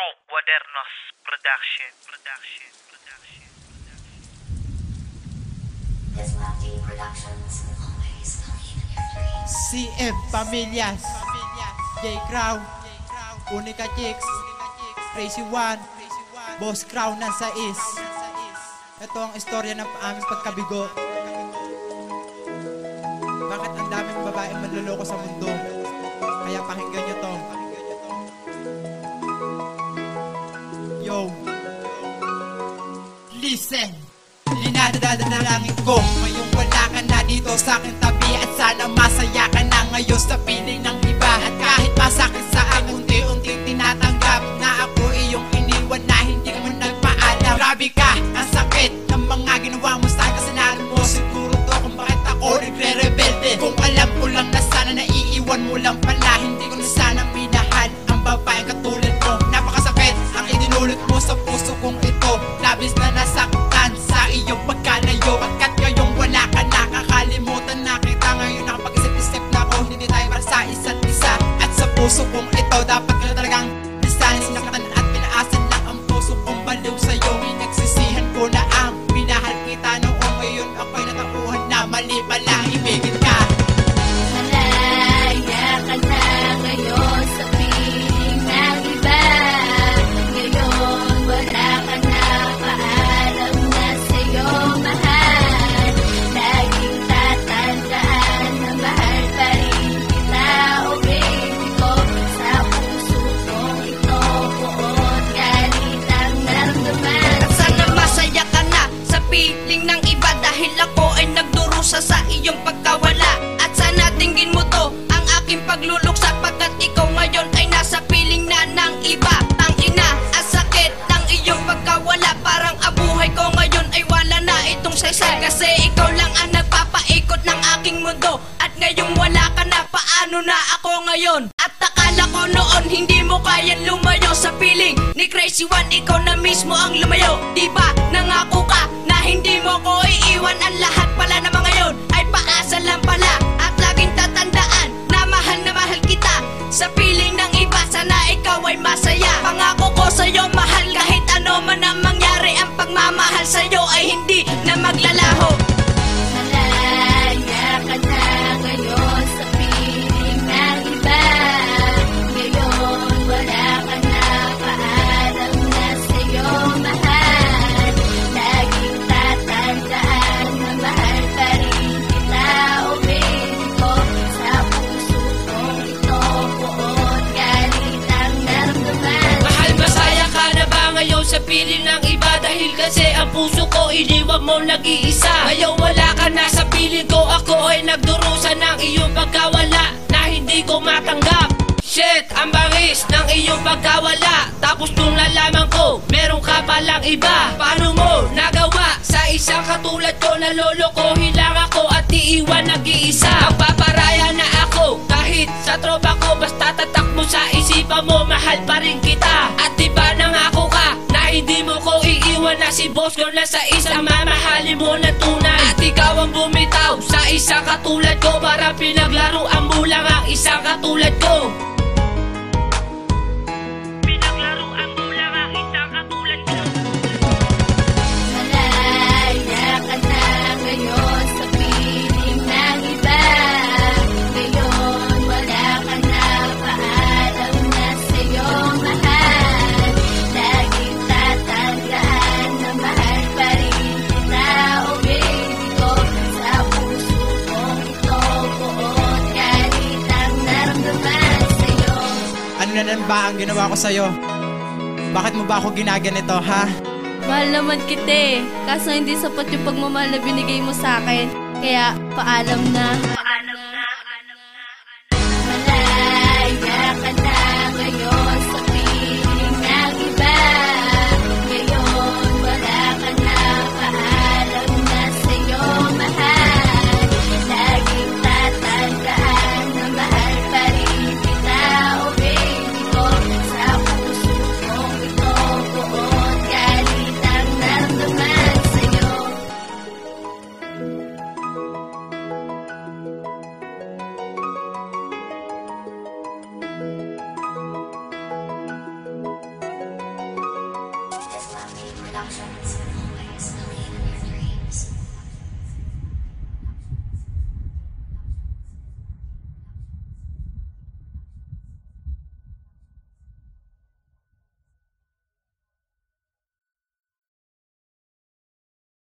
True Quadernos Production. Production. Production. Lefty Productions. Always believe in your dreams. CM Pamillas J Crown. Unica Chicks. Crazy One. Boss Crown ng sais Ito ang istorya ng aming pagkabigo. Bakit ang daming babaeng manloloko sa mundo? Kaya pakinggan nyo to Listen Linadadadalangin ko. Ngayong wala ka na dito sa aking tabi At sana masaya ka na puso kong sa piling ng iba Dahil ako ay nagdurusa sa iyong pagkawala. At sana tingin mo to ang aking pagluluksa Pagkat ikaw ngayon ay nasa piling na ng iba. Tang ina, ang sakit ng iyong pagkawala. Parang abuhay ko ngayon ay wala na itong saysay. Kasi ikaw lang ang nagpapaikot ng aking mundo. At ngayong wala ka na, paano na ako ngayon? At akala ko noon hindi mo kayang lumayo sa piling Ni Crazy One, ikaw na mismo ang lumayo. Diba, nangako ka ba ngayon sa piling ng iba Dahil kasi ang puso ko iniwan mo nag-iisa. Ngayon wala ka na sa piling ko Ako ay nagdurusa ng iyong pagkawala Na hindi ko matanggap. Shit, ang bangis ng iyong pagkawala. Tapos nung nalaman ko, meron ka palang iba. Paano mo nagawa sa isang katulad ko Nalolokohin lang ako at iiwan nag-iisa? Magpaparaya na ako kahit sa tropa ko Basta tatak mo sa isipan mo, mahal pa rin kita. At di si boss ko na sa isang mamahalin mo na tunay. At ikaw ang bumitaw sa isang katulad ko Para pinaglaruan mo lang ang isang katulad ko Na lang ba ang ginawa ko sa'yo? Bakit mo ba ako ginaganito ha? Mahal naman kita eh. Kaso hindi sapat yung pagmamahal na binigay mo sa akin. Kaya paalam na. Productions.